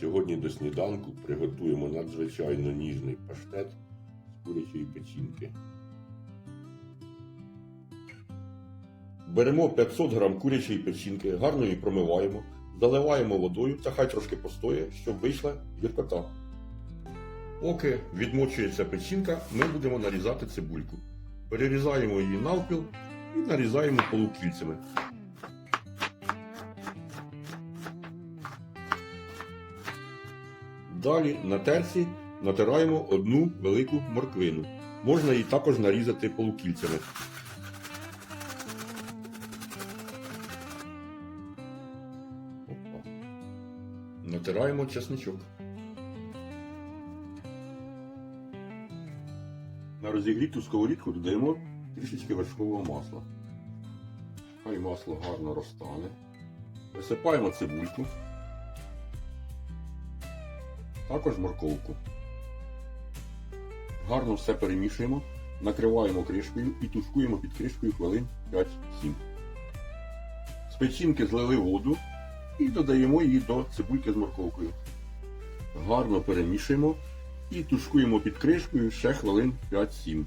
Сьогодні до сніданку приготуємо надзвичайно ніжний паштет з курячої печінки. Беремо 500 грам курячої печінки, гарно її промиваємо, заливаємо водою та хай трошки постоє, щоб вийшла гіркота. Поки відмочується печінка, ми будемо нарізати цибульку. Перерізаємо її навпіл і нарізаємо полукільцями. Далі на терці натираємо одну велику морквину. Можна її також нарізати полукільцями. Натираємо чесничок. На розігріту сковорідку додаємо трішечки вершкового масла. Хай масло гарно розтане. Висипаємо цибульку. Також морковку. Гарно все перемішуємо, накриваємо кришкою і тушкуємо під кришкою хвилин 5-7. З печінки злили воду і додаємо її до цибульки з морковкою. Гарно перемішуємо і тушкуємо під кришкою ще хвилин 5-7.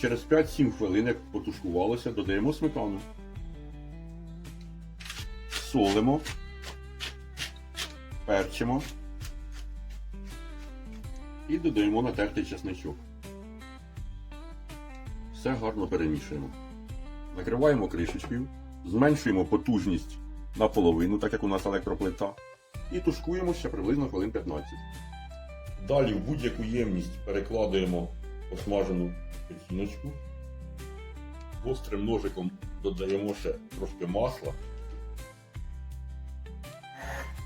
Через 5-7 хвилин, як потушкувалося, додаємо сметану. Солимо, перчимо і додаємо натертий чесничок. Все гарно перемішуємо. Накриваємо кришечкою, зменшуємо потужність наполовину, так як у нас електроплита, і тушкуємо ще приблизно хвилин 15. Далі в будь-яку ємність перекладаємо посмажену печіночку. Гострим ножиком додаємо ще трошки масла.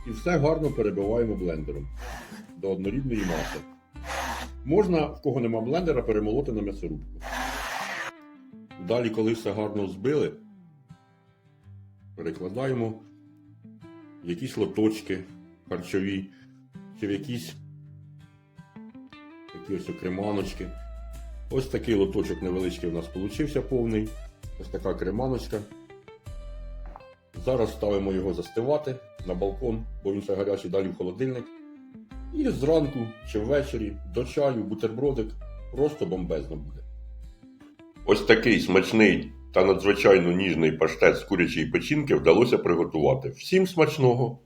І все гарно перебиваємо блендером до однорідної маси. Можна, в кого нема блендера, перемолоти на м'ясорубку. Далі, коли все гарно збили, перекладаємо в якісь лоточки харчові, чи в якісь такі ось окреманочки. Ось такий лоточок невеличкий у нас получився повний. Ось така креманочка. Зараз ставимо його застивати на балкон, бо він ще гарячий, далі в холодильник. І зранку чи ввечері до чаю, бутербродик просто бомбезно буде. Ось такий смачний та надзвичайно ніжний паштет з курячої печінки вдалося приготувати. Всім смачного!